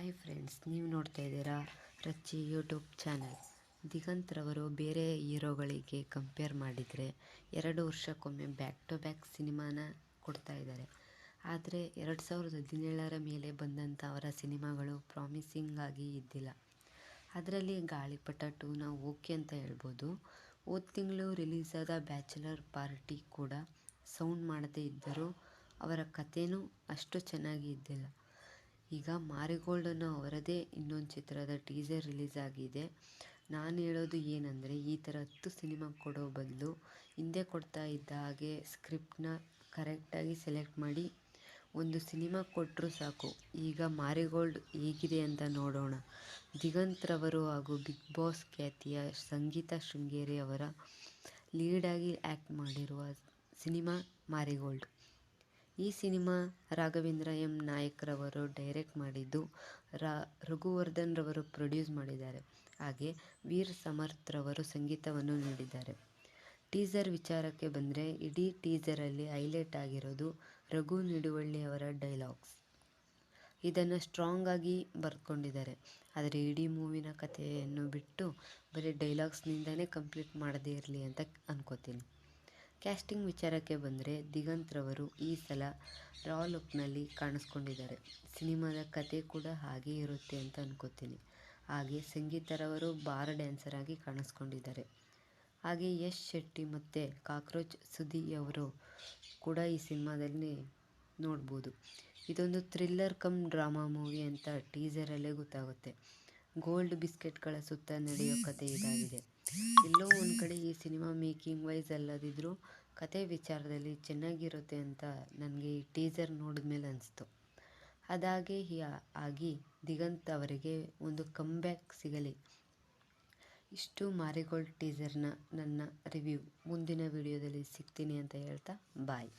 Hi friends ನೀವು ನೋಡ್ತಾ ಇದ್ದೀರಾ ರಚ್ಚಿ ಯೂಟ್ಯೂಬ್ ಚಾನಲ್ ದಿಗಂತ್ರವರು ಬೇರೆ ಹೀರೋಗಳಿಗೆ ಕಂಪೇರ್ ಮಾಡಿದರೆ ಎರಡು ವರ್ಷಕ್ಕೊಮ್ಮೆ ಬ್ಯಾಕ್ ಟು ಬ್ಯಾಕ್ ಸಿನಿಮಾನ ಕೊಡ್ತಾ ಇದ್ದಾರೆ. ಆದರೆ ಎರಡು ಸಾವಿರದ ಹದಿನೇಳರ ಮೇಲೆ ಬಂದಂಥ ಅವರ ಸಿನಿಮಾಗಳು ಪ್ರಾಮಿಸಿಂಗ್ ಆಗಿ ಇದ್ದಿಲ್ಲ. ಅದರಲ್ಲಿ ಗಾಳಿಪಟ ಟೂನ ಓಕೆ ಅಂತ ಹೇಳ್ಬೋದು. ಹೋದ ತಿಂಗಳು ರಿಲೀಸ್ ಆದ ಬ್ಯಾಚುಲರ್ ಪಾರ್ಟಿ ಕೂಡ ಸೌಂಡ್ ಮಾಡದೇ ಇದ್ದರೂ ಅವರ ಕಥೆನೂ ಅಷ್ಟು ಚೆನ್ನಾಗಿ ಇದ್ದಿಲ್ಲ. ಈಗ ಮಾರಿಗೋಲ್ಡ್ ಅನ್ನೋ ಅವರದೇ ಇನ್ನೊಂದು ಚಿತ್ರದ ಟೀಸರ್ ರಿಲೀಸ್ ಆಗಿದೆ. ನಾನು ಹೇಳೋದು ಏನಂದರೆ, ಈ ಥರ ಹತ್ತು ಸಿನಿಮಾ ಕೊಡೋ ಬದಲು ಹಿಂದೆ ಕೊಡ್ತಾ ಇದ್ದ ಹಾಗೆ ಸ್ಕ್ರಿಪ್ಟನ್ನ ಕರೆಕ್ಟಾಗಿ ಸೆಲೆಕ್ಟ್ ಮಾಡಿ ಒಂದು ಸಿನಿಮಾ ಕೊಟ್ಟರು ಸಾಕು. ಈಗ ಮಾರಿಗೋಲ್ಡ್ ಹೇಗಿದೆ ಅಂತ ನೋಡೋಣ. ದಿಗಂತ್ ರವರು ಹಾಗೂ ಬಿಗ್ ಬಾಸ್ ಖ್ಯಾತಿಯ ಸಂಗೀತ ಶೃಂಗೇರಿ ಅವರ ಲೀಡಾಗಿ ಆ್ಯಕ್ಟ್ ಮಾಡಿರುವ ಸಿನಿಮಾ ಮಾರಿಗೋಲ್ಡ್. ಈ ಸಿನಿಮಾ ರಾಘವೇಂದ್ರ ಎಂ ನಾಯಕ್ರವರು ಡೈರೆಕ್ಟ್ ಮಾಡಿದ್ದು ರಾ ರಘುವರ್ಧನ್ರವರು ಪ್ರೊಡ್ಯೂಸ್ ಮಾಡಿದ್ದಾರೆ. ಹಾಗೆ ವೀರ್ ಸಮರ್ಥ್ರವರು ಸಂಗೀತವನ್ನು ನೀಡಿದ್ದಾರೆ. ಟೀಸರ್ ವಿಚಾರಕ್ಕೆ ಬಂದರೆ ಇಡೀ ಟೀಸರಲ್ಲಿ ಹೈಲೈಟ್ ಆಗಿರೋದು ರಘು ನಿಡುವಳ್ಳಿಯವರ ಡೈಲಾಗ್ಸ್. ಇದನ್ನು ಸ್ಟ್ರಾಂಗ್ ಆಗಿ ಬರ್ಕೊಂಡಿದ್ದಾರೆ. ಆದರೆ ಇಡೀ ಮೂವಿನ ಕಥೆಯನ್ನು ಬಿಟ್ಟು ಬರೀ ಡೈಲಾಗ್ಸ್ನಿಂದನೇ ಕಂಪ್ಲೀಟ್ ಮಾಡದೇ ಇರಲಿ ಅಂತ ಅನ್ಕೋತೀನಿ. ಕ್ಯಾಸ್ಟಿಂಗ್ ವಿಚಾರಕ್ಕೆ ಬಂದರೆ ದಿಗಂತ್ ರವರು ಈ ಸಲ ರಾ ಲುಕ್ನಲ್ಲಿ ಕಾಣಿಸ್ಕೊಂಡಿದ್ದಾರೆ. ಸಿನಿಮಾದ ಕತೆ ಕೂಡ ಹಾಗೇ ಇರುತ್ತೆ ಅಂತ ಅನ್ಕೋತೀನಿ. ಹಾಗೆ ಸಂಗೀತರವರು ಬಾರ್ ಡ್ಯಾನ್ಸರ್ ಆಗಿ ಕಾಣಿಸ್ಕೊಂಡಿದ್ದಾರೆ. ಹಾಗೆ ಯಶ್ ಶೆಟ್ಟಿ ಮತ್ತು ಕಾಕ್ರೋಚ್ ಸುದಿ ಅವರು ಕೂಡ ಈ ಸಿನಿಮಾದಲ್ಲಿ ನೋಡ್ಬೋದು. ಇದೊಂದು ಥ್ರಿಲ್ಲರ್ ಕಮ್ ಡ್ರಾಮಾ ಮೂವಿ ಅಂತ ಟೀಸರಲ್ಲೇ ಗೊತ್ತಾಗುತ್ತೆ. ಗೋಲ್ಡ್ ಬಿಸ್ಕೆಟ್ಗಳ ಸುತ್ತ ನಡೆಯೋ ಕತೆ ಇದಾಗಿದೆ. ಎಲ್ಲೋ ಒಂದು ಕಡೆ ಈ ಸಿನಿಮಾ ಮೇಕಿಂಗ್ ವೈಸ್ ಅಲ್ಲದಿದ್ದರೂ ಕತೆ ವಿಚಾರದಲ್ಲಿ ಚೆನ್ನಾಗಿರುತ್ತೆ ಅಂತ ನನಗೆ ಈ ಟೀಸರ್ ನೋಡಿದ ಮೇಲೆ ಅನಿಸ್ತು. ಅದಾಗೆ ಆಗಿ ದಿಗಂತ್ ಅವರಿಗೆ ಒಂದು ಕಮ್ಬ್ಯಾಕ್ ಸಿಗಲಿ. ಇಷ್ಟು ಮಾರಿಗೋಲ್ಡ್ ಟೀಸರ್ನ ನನ್ನ ರಿವ್ಯೂ. ಮುಂದಿನ ವಿಡಿಯೋದಲ್ಲಿ ಸಿಗ್ತೀನಿ ಅಂತ ಹೇಳ್ತಾ ಬಾಯ್.